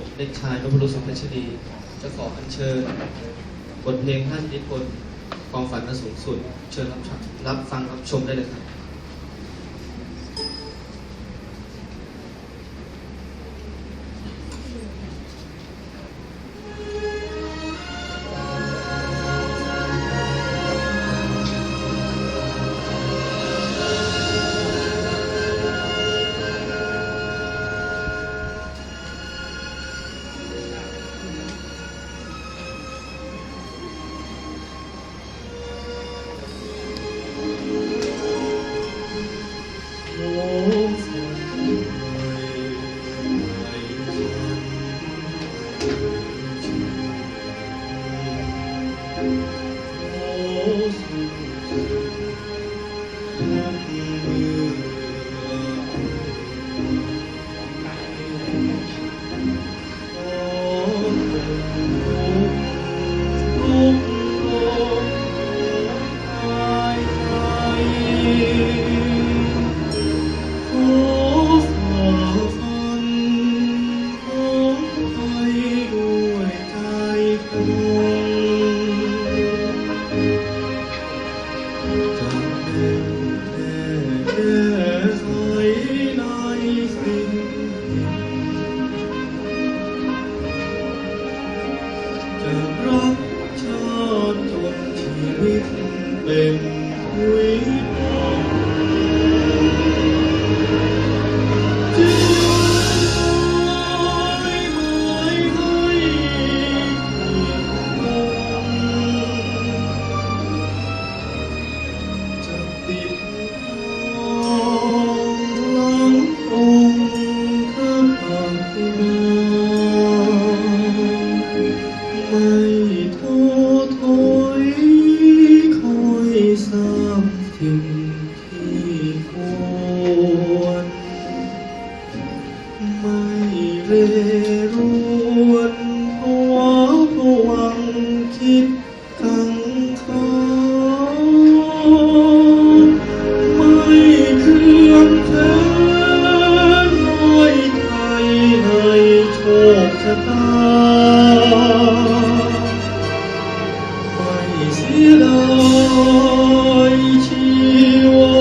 ผมเด็กชายนพรุษสุพัชดี จะขออัญเชิญ บทเพลงท่านนิพนธ์ความฝันอันสูงสุด เชิญรับชมรับฟังรับชมได้เลยครับ โเป็ เรรวนภาวผวังคิดกังขาไม่เคลื่อนแพ้น้อยใครในโชคชะตา ไม่เสียดายชีวา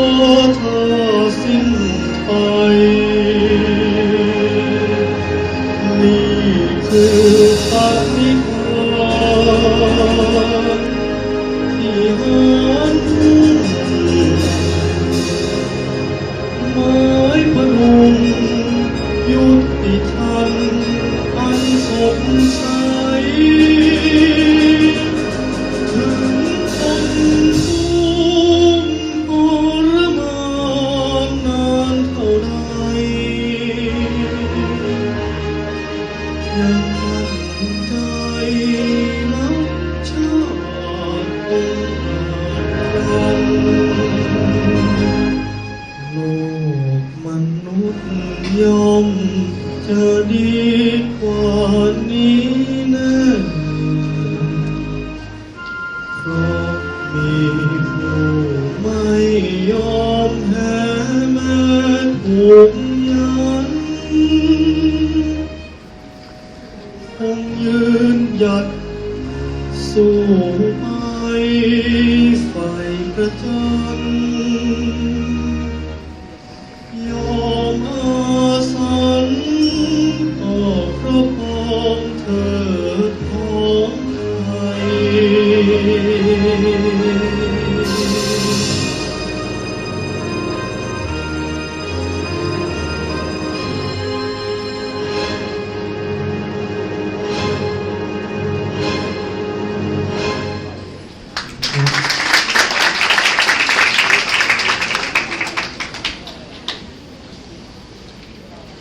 ไม้พนุงยุติธรรมอันสดใสถึงคนทุกข์ทรมานนานเท่าใดยัง จะดีกว่านี้แน่เพราะมีผู้ไม่ยอมแพ้แม้ถูกยันคงยืนหยัดสู้ไปไฟประจัน ย